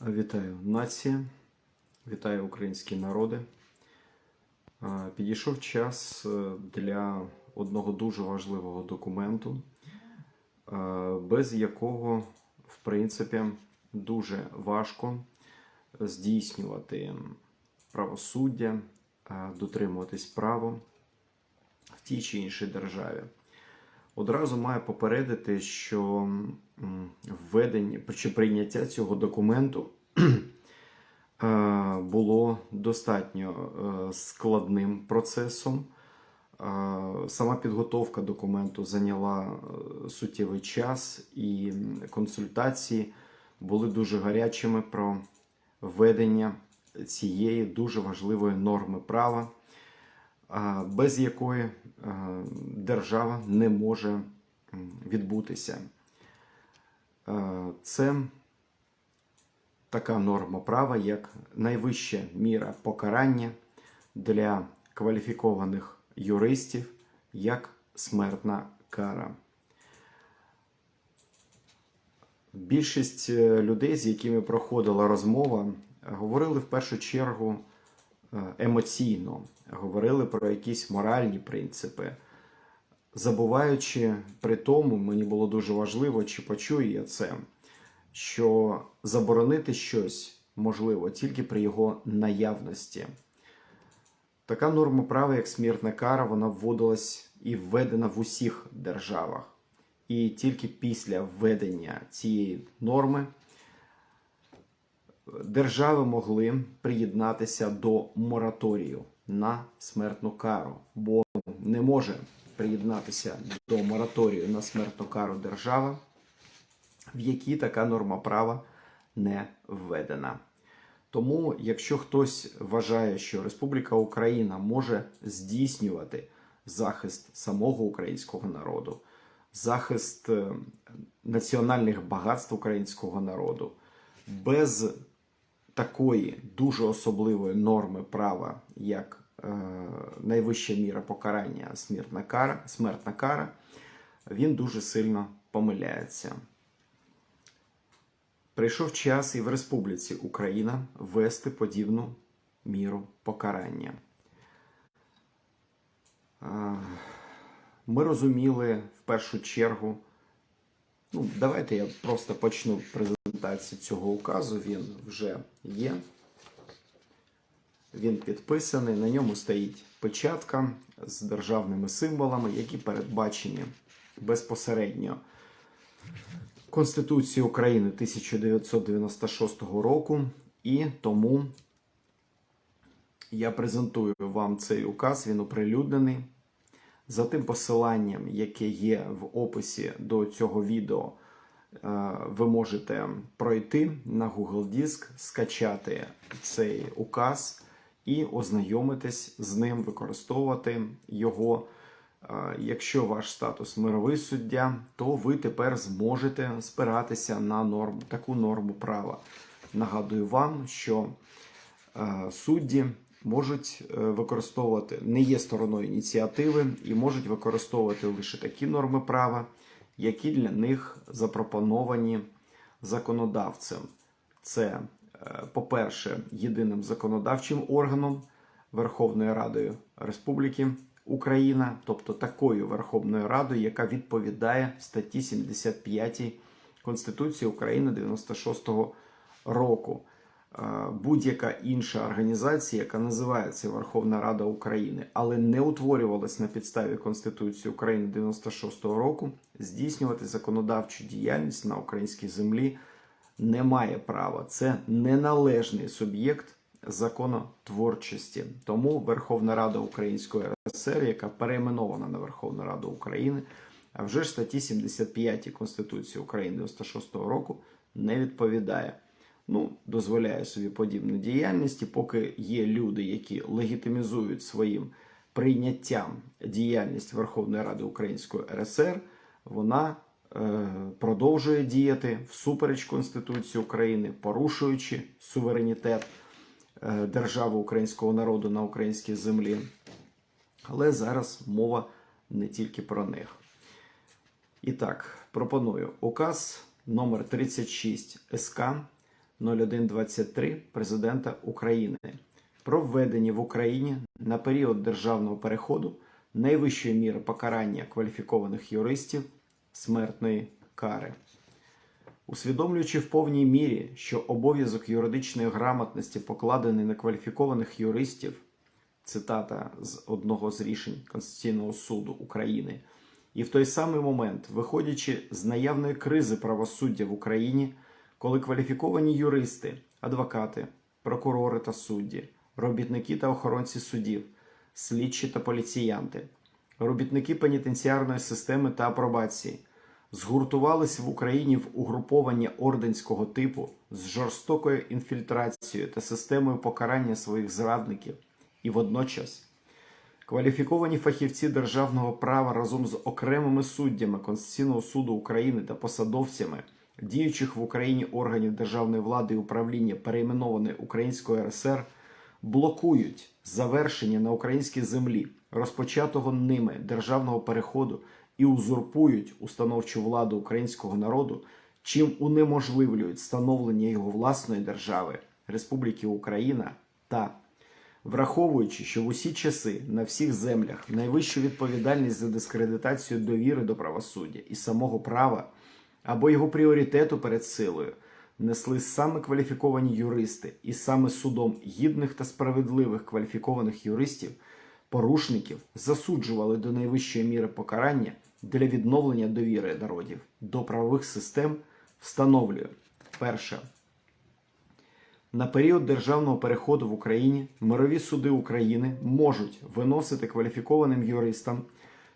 Вітаю нація, вітаю українські народи. Підійшов час е, для одного дуже важливого документу, е, без якого, в принципі, дуже важко здійснювати правосуддя, е, дотримуватись права в тій чи іншій державі. Одразу маю попередити, що введення чи прийняття цього документу е, було достатньо е, складним процесом. Е, Сама підготовка документу зайняла суттєвий час, і консультації були дуже гарячими про введення цієї дуже важливої норми права без якої е, держава не може відбутися. Е, Це така норма права, як найвища міра покарання для кваліфікованих юристів, як смертна кара. Більшість е, людей, з якими проходила розмова, говорили в першу чергу емоційно, говорили про якісь моральні принципи, забуваючи при тому, мені було дуже важливо, чи почую я це, що заборонити щось можливо тільки при його наявності. Така норма права, як смертна кара, вона вводилась і введена в усіх державах. І тільки після введення цієї норми держави могли приєднатися до мораторію на смертну кару, бо не може приєднатися до мораторію на смертну кару держава, в якій така норма права не введена. Тому, якщо хтось вважає, що Республіка Україна може здійснювати захист самого українського народу, захист е, національних багатств українського народу, без такої дуже особливої норми права, як е, найвища міра покарання смертна кара, смертна кара, він дуже сильно помиляється. Прийшов час і в Республіці Україна ввести подібну міру покарання. Е, Ми розуміли в першу чергу. Ну, давайте я просто почну презентацію цього указу. Він вже є. Він підписаний. На ньому стоїть печатка з державними символами, які передбачені безпосередньо Конституцією України 1996 року. І тому я презентую вам цей указ. Він оприлюднений. За тим посиланням, яке є в описі до цього відео, ви можете пройти на Google Диск, скачати цей указ і ознайомитись з ним, використовувати його. Е, Якщо ваш статус мировий суддя, то ви тепер зможете спиратися на норму, таку норму права. Нагадую вам, що е, судді можуть е, використовувати, не є стороною ініціативи і можуть використовувати лише такі норми права, які для них запропоновані законодавцем. Це, е, по-перше, єдиним законодавчим органом Верховної Радою Республіки Україна, тобто такою Верховною Радою, яка відповідає статті 75 Конституції України 96-го року будь-яка інша організація, яка називається Верховна Рада України, але не утворювалась на підставі Конституції України 96-го року, здійснювати законодавчу діяльність на українській землі не має права. Це неналежний суб'єкт законотворчості. Тому Верховна Рада Української РСР, яка перейменована на Верховну Раду України, а вже ж статті 75 Конституції України 96-го року не відповідає ну, дозволяє собі подібну діяльність, поки є люди, які легітимізують своїм прийняттям діяльність Верховної Ради Української РСР, вона е, продовжує діяти всупереч Конституції України, порушуючи суверенітет е, держави українського народу на українській землі. Але зараз мова не тільки про них. І так, пропоную указ номер 36 СК 0123 Президента України про введення в Україні на період державного переходу найвищої міри покарання кваліфікованих юристів смертної кари. Усвідомлюючи в повній мірі, що обов'язок юридичної грамотності покладений на кваліфікованих юристів, цитата з одного з рішень Конституційного суду України, і в той самий момент, виходячи з наявної кризи правосуддя в Україні, коли кваліфіковані юристи, адвокати, прокурори та судді, робітники та охоронці судів, слідчі та поліціянти, робітники пенітенціарної системи та апробації згуртувались в Україні в угруповання орденського типу з жорстокою інфільтрацією та системою покарання своїх зрадників, і водночас кваліфіковані фахівці державного права разом з окремими суддями Конституційного суду України та посадовцями діючих в Україні органів державної влади і управління перейменованої Української РСР блокують завершення на українській землі розпочатого ними державного переходу і узурпують установчу владу українського народу, чим унеможливлюють становлення його власної держави Республіки Україна та Враховуючи, що в усі часи на всіх землях найвищу відповідальність за дискредитацію довіри до правосуддя і самого права або його пріоритету перед силою несли саме кваліфіковані юристи, і саме судом гідних та справедливих кваліфікованих юристів порушників засуджували до найвищої міри покарання для відновлення довіри народів до правових систем, встановлює перше. На період державного переходу в Україні мирові суди України можуть виносити кваліфікованим юристам,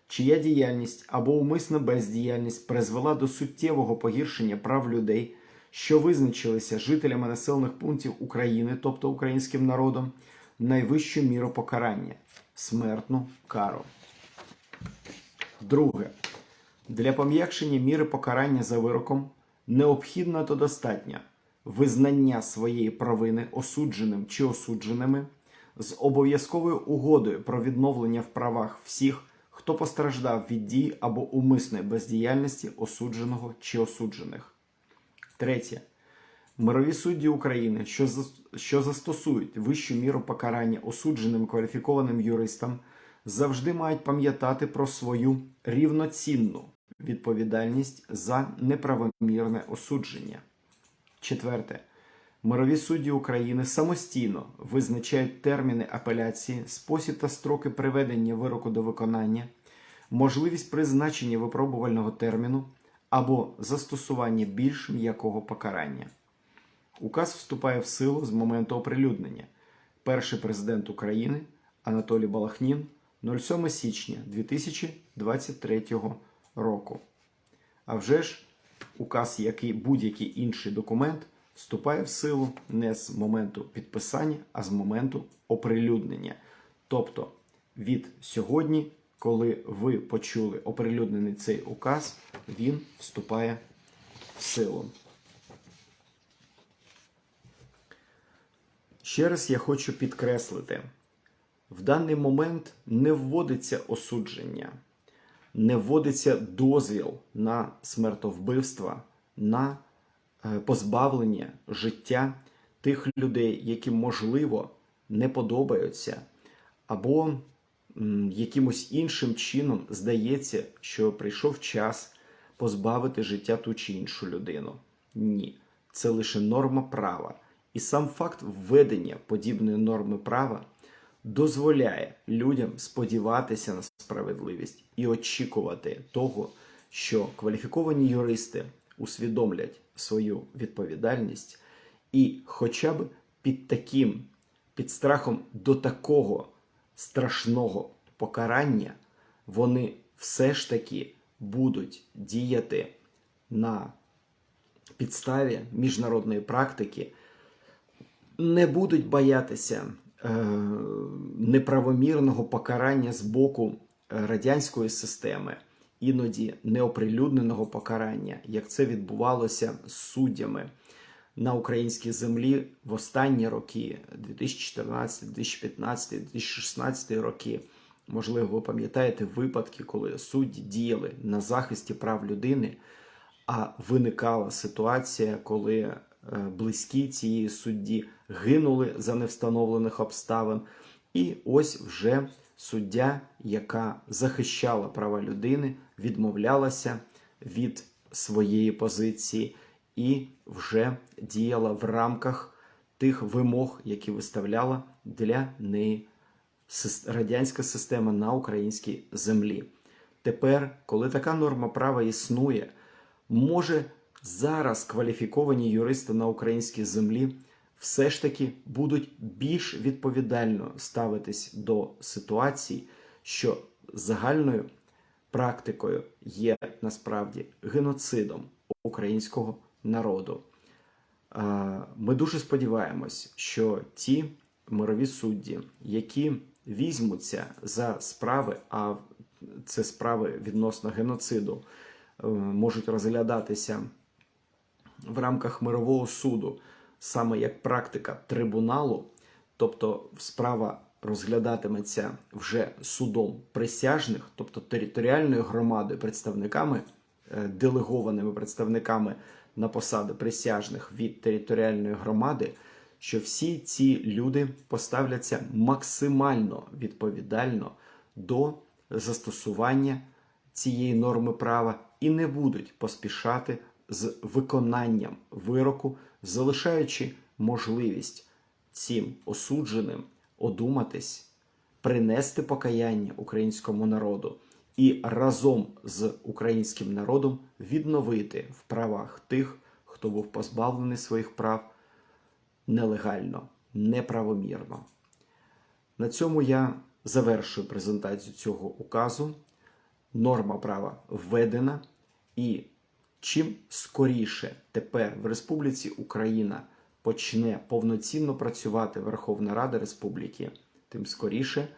чия діяльність або умисна бездіяльність призвела до суттєвого погіршення прав людей, що визначилися жителями населених пунктів України, тобто українським народом, найвищу міру покарання смертну кару. Друге. Для пом'якшення міри покарання за вироком необхідно та достатньо визнання своєї провини осудженим чи осудженими з обов'язковою угодою про відновлення в правах всіх, хто постраждав від дій або умисної бездіяльності осудженого чи осуджених. Третє. Мирові судді України, що, що застосують вищу міру покарання осудженим кваліфікованим юристам, завжди мають пам'ятати про свою рівноцінну відповідальність за неправомірне осудження. Четверте. Мирові судді України самостійно визначають терміни апеляції, спосіб та строки приведення вироку до виконання, можливість призначення випробувального терміну або застосування більш м'якого покарання. Указ вступає в силу з моменту оприлюднення. Перший президент України Анатолій Балахнін 07 січня 2023 року. А вже ж указ, як і будь-який інший документ, вступає в силу не з моменту підписання, а з моменту оприлюднення. Тобто від сьогодні, коли ви почули оприлюднений цей указ, він вступає в силу. Ще раз я хочу підкреслити: в даний момент не вводиться осудження, не вводиться дозвіл на смертовбивство, на позбавлення життя тих людей, які, можливо, не подобаються, або якимось іншим чином здається, що прийшов час позбавити життя ту чи іншу людину. Ні, це лише норма права. І сам факт введення подібної норми права дозволяє людям сподіватися на справедливість і очікувати того, що кваліфіковані юристи усвідомлять свою відповідальність і хоча б під таким, під страхом до такого страшного покарання, вони все ж таки будуть діяти на підставі міжнародної практики, не будуть боятися е, неправомірного покарання з боку е, радянської системи, іноді неоприлюдненого покарання, як це відбувалося з суддями на українській землі в останні роки 2014, 2015, 2016 роки. Можливо, ви пам'ятаєте випадки, коли судді діяли на захисті прав людини, а виникала ситуація, коли е, близькі цієї судді гинули за невстановлених обставин. І ось вже суддя, яка захищала права людини, відмовлялася від своєї позиції і вже діяла в рамках тих вимог, які виставляла для неї радянська система на українській землі. Тепер, коли така норма права існує, може зараз кваліфіковані юристи на українській землі все ж таки будуть більш відповідально ставитись до ситуацій, що загальною практикою є насправді геноцидом українського народу. Ми дуже сподіваємось, що ті мирові судді, які візьмуться за справи, а це справи відносно геноциду, е, можуть розглядатися в рамках мирового суду, саме як практика трибуналу, тобто справа розглядатиметься вже судом присяжних, тобто територіальною громадою, представниками, е, делегованими представниками на посади присяжних від територіальної громади, що всі ці люди поставляться максимально відповідально до застосування цієї норми права і не будуть поспішати з виконанням вироку, залишаючи можливість цим осудженим одуматись, принести покаяння українському народу і разом з українським народом відновити в правах тих, хто був позбавлений своїх прав нелегально, неправомірно. На цьому я завершую презентацію цього указу. Норма права введена, і чим скоріше тепер в Республіці Україна почне повноцінно працювати Верховна Рада Республіки, тим скоріше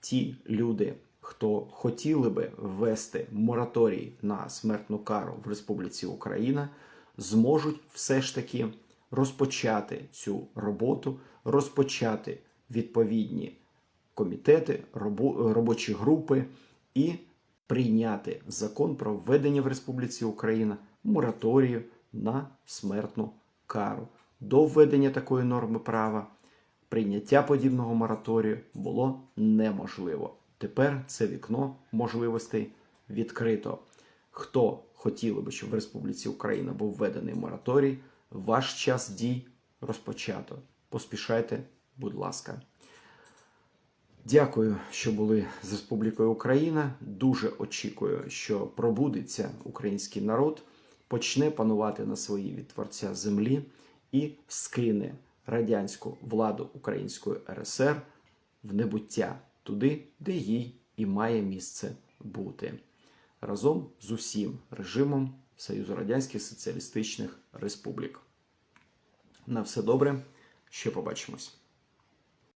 ті люди, хто хотіли би ввести мораторій на смертну кару в Республіці Україна, зможуть все ж таки розпочати цю роботу, розпочати відповідні комітети, робочі групи і прийняти закон про введення в Республіці Україна мораторію на смертну кару. До введення такої норми права прийняття подібного мораторію було неможливо. Тепер це вікно можливостей відкрито. Хто хотіли би, щоб в Республіці Україна був введений мораторій, ваш час дій розпочато. Поспішайте, будь ласка. Дякую, що були з Республікою Україна. Дуже очікую, що пробудеться український народ, почне панувати на своїй від Творця землі і скине радянську владу Української РСР в небуття туди, де їй і має місце бути разом з усім режимом Союзу Радянських Соціалістичних Республік. На все добре, ще побачимось.